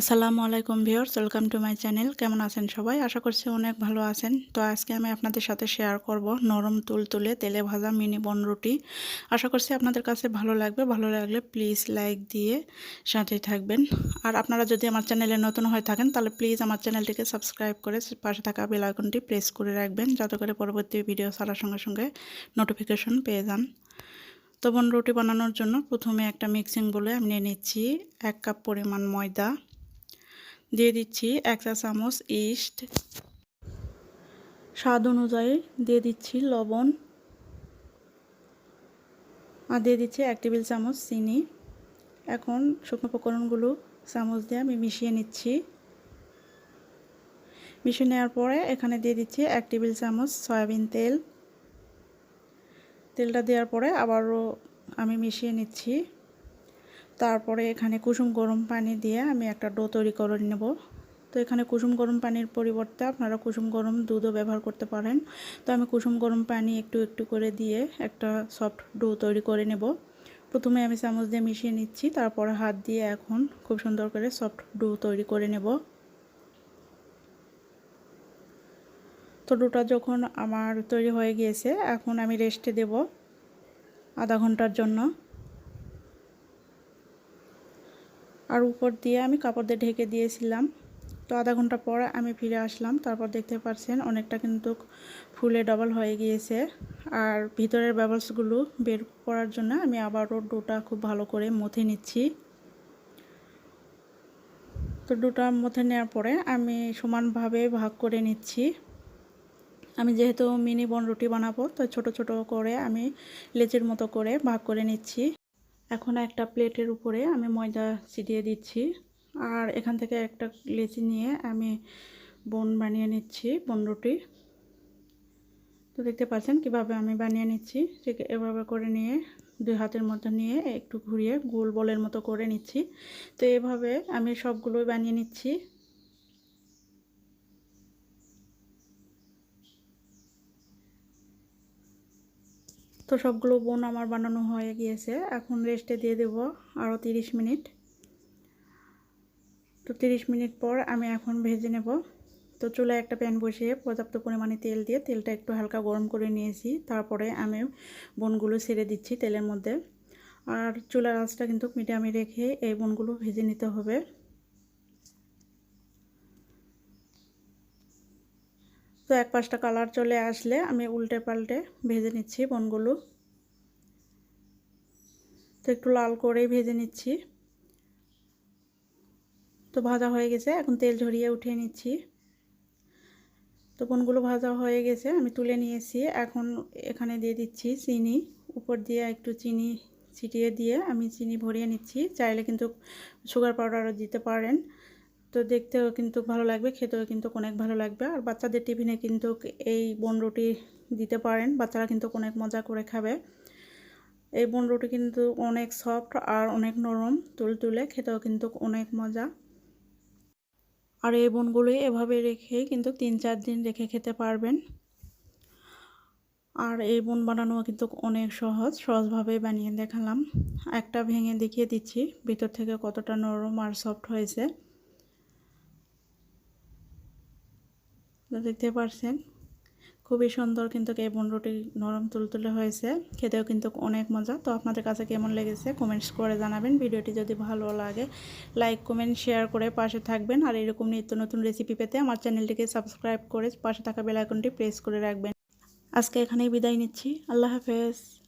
আসসালামু আলাইকুম viewers, welcome to my channel. কেমন আছেন সবাই? আশা করছি অনেক ভালো আছেন। তো আজকে আমি আপনাদের সাথে শেয়ার করব নরম তুল তুলে তেলে ভাজা মিনি বন রুটি। আশা করছি আপনাদের কাছে ভালো লাগবে। ভালো লাগলে প্লিজ লাইক দিয়ে সাথেই থাকবেন। আর আপনারা যদি আমার চ্যানেলে নতুন হয়ে থাকেন, তাহলে প্লিজ আমার চ্যানেলটিকে সাবস্ক্রাইব করে পাশে থাকা বেল আইকনটি প্রেস করে রাখবেন, যাতে করে পরবর্তী ভিডিও ছাড়ার সঙ্গে সঙ্গে নোটিফিকেশন পেয়ে যান। তো বন রুটি বানানোর জন্য প্রথমে একটা মিক্সিং বলে আমি নিয়ে নিচ্ছি এক কাপ পরিমাণ ময়দা দিয়ে দিচ্ছি এক চা চামচ ইস্ট। স্বাদ অনুযায়ী দিয়ে দিচ্ছি লবণ। আর দিয়ে দিচ্ছি এক টেবিল চামচ চিনি। এখন শুকনো উপকরণগুলো চামচ দিয়ে আমি মিশিয়ে নিচ্ছি। মিশিয়ে নেওয়ার পরে এখানে দিয়ে দিচ্ছি এক টেবিল চামচ সয়াবিন তেল। তেলটা দেওয়ার পরে আবারও আমি মিশিয়ে নিচ্ছি। তারপরে এখানে কুসুম গরম পানি দিয়ে আমি একটা ডো তৈরি করে নেব। তো এখানে কুসুম গরম পানির পরিবর্তে আপনারা কুসুম গরম দুধও ব্যবহার করতে পারেন। তো আমি কুসুম গরম পানি একটু একটু করে দিয়ে একটা সফট ডো তৈরি করে নেব। প্রথমে আমি চামচ দিয়ে মিশিয়ে নিচ্ছি, তারপরে হাত দিয়ে এখন খুব সুন্দর করে সফট ডো তৈরি করে নেব। তো ডোটা যখন আমার তৈরি হয়ে গিয়েছে, এখন আমি রেস্টে দেব আধা ঘণ্টার জন্য। আর উপর দিয়ে আমি কাপড় দিয়ে ঢেকে দিয়েছিলাম। তো আধা ঘণ্টা পর আমি ফিরে আসলাম। তারপর দেখতে পাচ্ছেন অনেকটা কিন্তু ফুলে ডবল হয়ে গিয়েছে। আর ভিতরের ব্যবসগুলো বের করার জন্য আমি আবারও ডোটা খুব ভালো করে মথে নিচ্ছি। তো ডোটা মথে নেওয়ার পরে আমি সমানভাবে ভাগ করে নিচ্ছি। আমি যেহেতু মিনি বন রুটি বানাবো, তো ছোট ছোট করে আমি লেচের মতো করে ভাগ করে নিচ্ছি। এখন একটা প্লেটের উপরে আমি ময়দা ছিটিয়ে দিচ্ছি। আর এখান থেকে একটা লেচি নিয়ে আমি বন বানিয়ে নিচ্ছি রুটি। তো দেখতে পাচ্ছেন কীভাবে আমি বানিয়ে নিচ্ছি? ঠিক এভাবে করে নিয়ে, দুই হাতের মধ্যে নিয়ে একটু ঘুরিয়ে গোল বলের মতো করে নিচ্ছি। তো এভাবে আমি সবগুলোই বানিয়ে নিচ্ছি। তো সবগুলো বোন আমার বানানো হয়ে গিয়েছে। এখন রেস্টে দিয়ে দেব আরও তিরিশ মিনিট। তো তিরিশ মিনিট পর আমি এখন ভেজে নেব। তো চুলায় একটা প্যান বসিয়ে পর্যাপ্ত পরিমাণে তেল দিয়ে তেলটা একটু হালকা গরম করে নিয়েছি। তারপরে আমি বনগুলো ছেড়ে দিচ্ছি তেলের মধ্যে। আর চুলার আঁচটা কিন্তু মিডিয়ামে রেখে এই বনগুলো ভেজে নিতে হবে। তো এক পাঁচটা কালার চলে আসলে আমি উল্টে পাল্টে ভেজে নিচ্ছি বনগুলো। তো একটু লাল করেই ভেজে নিচ্ছি। তো ভাজা হয়ে গেছে, এখন তেল ঝরিয়ে উঠিয়ে নিচ্ছি। তো বনগুলো ভাজা হয়ে গেছে, আমি তুলে নিয়েছি। এখন এখানে দিয়ে দিচ্ছি চিনি, উপর দিয়ে একটু চিনি ছিটিয়ে দিয়ে আমি চিনি ভরিয়ে নিচ্ছি। চাইলে কিন্তু সুগার পাউডারও দিতে পারেন। তো দেখতেও কিন্তু ভালো লাগবে, খেতেও কিন্তু অনেক ভালো লাগবে। আর বাচ্চাদের টিফিনে কিন্তু এই বন রুটি দিতে পারেন, বাচ্চারা কিন্তু অনেক মজা করে খাবে। এই বন রুটি কিন্তু অনেক সফট আর অনেক নরম, তুল তুলে খেতেও কিন্তু অনেক মজা। আর এই বনগুলো এভাবে রেখে কিন্তু তিন চার দিন রেখে খেতে পারবেন। আর এই বন বানানো কিন্তু অনেক সহজ, সহজভাবে বানিয়ে দেখালাম। একটা ভেঙে দেখিয়ে দিচ্ছি, ভিতর থেকে কতটা নরম আর সফট হয়েছে। দেখতে পারছেন। খুবই সুন্দর কিন্তু এই রুটি নরম তুলতুলে হয়েছে। খেতেও কিন্তু অনেক মজা। তো আপনাদের কাছে কেমন লেগেছে কমেন্টস করে জানাবেন। ভিডিওটি যদি ভালো লাগে, লাইক, কমেন্ট, শেয়ার করে পাশে থাকবেন। আর এরকম নিত্য নতুন রেসিপি পেতে আমার চ্যানেলটিকে সাবস্ক্রাইব করে পাশে থাকা বেলাইকনটি প্রেস করে রাখবেন। আজকে এখানেই বিদায় নিচ্ছি। আল্লাহ হাফেজ।